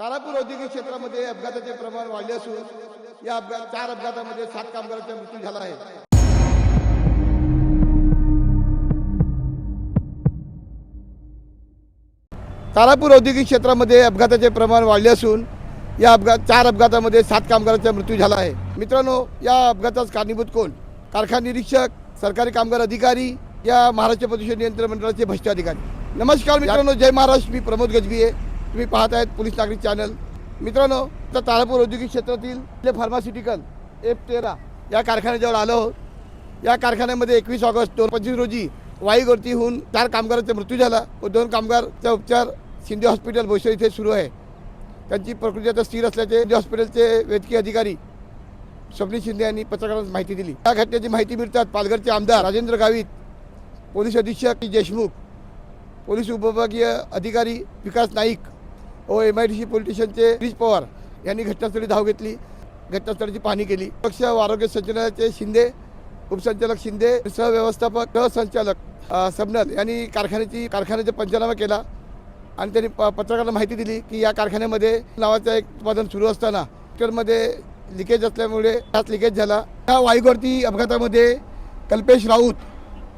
तारापूर औद्योगिक क्षेत्रामध्ये अपघाताचे प्रमाण वाढले असून या अपघात चार अपघातामध्ये सात कामगारांचा मृत्यू झाला आहे. तारापूर औद्योगिक क्षेत्रामध्ये अपघाताचे प्रमाण वाढले असून या अपघात चार अपघातामध्ये सात कामगारांचा मृत्यू झाला आहे. मित्रांनो या अपघातास कारणीभूत कोण? कारखाना निरीक्षक सरकारी कामगार अधिकारी या महाराष्ट्र प्रदूषण नियंत्रण मंडळाचे भ्रष्ट अधिकारी नमस्कार मित्रांनो जय महाराष्ट्र. मी प्रमोद गजबी आहे तुम्ही पाहत आहेत पोलीस नागरिक चॅनल. मित्रांनो तर तारापूर औद्योगिक क्षेत्रातील जे फार्मास्युटिकल एफ तेरा या कारखान्याजवळ आलो आहोत. या कारखान्यामध्ये एकवीस ऑगस्ट दोन पंचवीस रोजी वायूगळती होऊन चार कामगारांचा मृत्यू झाला. व दोन कामगारचा उपचार शिंदे हॉस्पिटल भोसर इथे सुरू आहे. त्यांची प्रकृती आता स्थिर असल्याचे शिंदे हॉस्पिटलचे वैद्यकीय अधिकारी स्वप्नी शिंदे यांनी पत्रकारांना माहिती दिली. या घटनेची माहिती मिळतात पालघरचे आमदार राजेंद्र गावित पोलीस अधीक्षक देशमुख पोलीस उपविभागीय अधिकारी विकास नाईक व M I D C police स्टेशनचे हरीश पवार यांनी घटनास्थळी धाव घेतली. घटनास्थळाची पाहणी केली. पक्ष व आरोग्य संचालनाचे शिंदे उपसंचालक शिंदे सहव्यवस्थापक सहसंचालक सबनल यांनी कारखान्याची कारखान्याचा पंचनामा केला आणि त्यांनी प पत्रकारांना माहिती दिली की या कारखान्यामध्ये नावाचं एक उत्पादन सुरू असताना मध्ये लिकेज असल्यामुळे त्यात लिकेज झाला. त्या वायूगळती अपघातामध्ये कल्पेश राऊत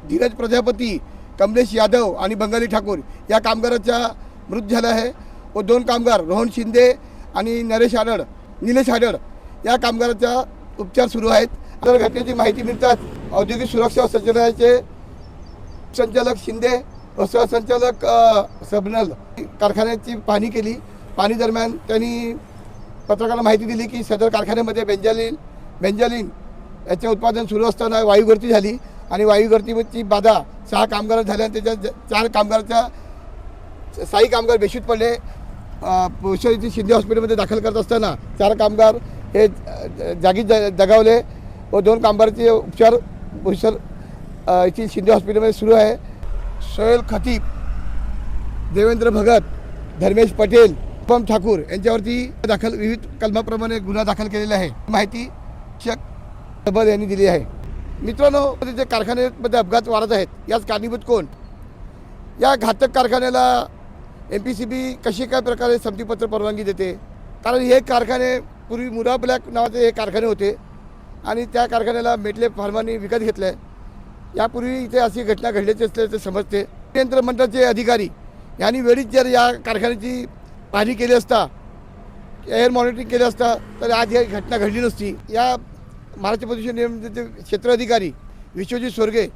धीरज प्रजापती कमलेश यादव आणि बंगाली ठाकूर या कामगाराचा मृत झाला आहे. व दोन कामगार रोहन शिंदे आणि नरेश आडड निलेश आडळ या कामगाराचा उपचार सुरू आहेत. तर घटनेची माहिती मिळतात औद्योगिक सुरक्षा संचालनाचे संचालक शिंदे व सहसंचालक सबनल कारखान्याची पाहणी केली. पाहणी दरम्यान त्यांनी पत्रकारांना माहिती दिली की सदर कारखान्यामध्ये बेंजालिन बेंजालिन याचे उत्पादन सुरू असताना वायूगळती झाली आणि वायूगळतीची बाधा सहा कामगार झाल्या त्याच्या चार कामगारच्या साई कामगार बेशूत पडले. अ, शिंदे हॉस्पिटलमध्ये दाखल करत असताना चार कामगार हे जागी जागीच ज- दगावले व दोन कामगारांचे उपचार भोसर याची येथील शिंदे हॉस्पिटलमध्ये सुरू आहे. सोहेल खतीब देवेंद्र भगत धर्मेश पटेल पम ठाकूर यांच्यावरती दाखल विविध कलमाप्रमाणे गुन्हा दाखल केलेला आहे. माहिती शक सबल यांनी दिली आहे. मित्रांनो जे कारखान्यामध्ये अपघात वाढत आहेत याच कारणीभूत कोण? या घातक कारखान्याला एम पी सी बी कशी काय प्रकारे संमतीपत्र परवानगी देते? कारण हे कारखाने पूर्वी मुरा ब्लॅक नावाचे हे कारखाने होते आणि त्या कारखान्याला मेटले फार्माने विकत घेतलं आहे यापूर्वी इथे अशी घटना घडल्याची असल्याचे समजते. नियंत्रण मंडळाचे अधिकारी यांनी वेळीच जर या कारखान्याची पाहणी केली असता एअर मॉनिटरिंग केली असता तर आज ही घटना घडली नसती. या महाराष्ट्र प्रदूषण नियमनाचे क्षेत्र अधिकारी विश्वजित स्वर्गे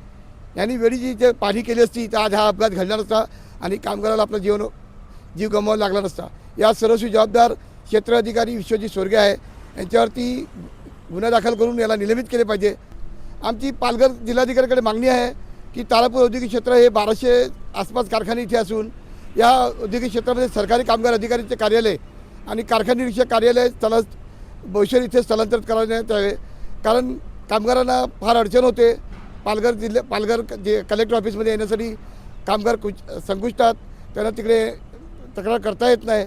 यांनी वेळी जी इथे पाहणी केली असती तर आज हा अपघात घडला नसता आणि कामगाराला आपलं जीवन जीव गमवावा लागला नसता. या सर्वस्वी जबाबदार क्षेत्र अधिकारी विश्वजित स्वर्गे आहे. यांच्यावरती गुन्हा दाखल करून याला निलंबित केले पाहिजे. आमची पालघर जिल्हाधिकाऱ्याकडे मागणी आहे की तारापूर औद्योगिक क्षेत्र हे बाराशे आसपास कारखाने इथे असून या औद्योगिक क्षेत्रामध्ये सरकारी कामगार अधिकारीचे कार्यालय आणि कारखाने निरीक्षक कार्यालय स्थला भविष्य इथे स्थलांतरित करण्यात यावे. कारण कामगारांना फार अडचण होते. पालघर जिल्ह्या पालघर जे कलेक्टर ऑफिसमध्ये येण्यासाठी कामगार कुच संकुष्टात त्यांना तिकडे तक्रार करता येत नाही.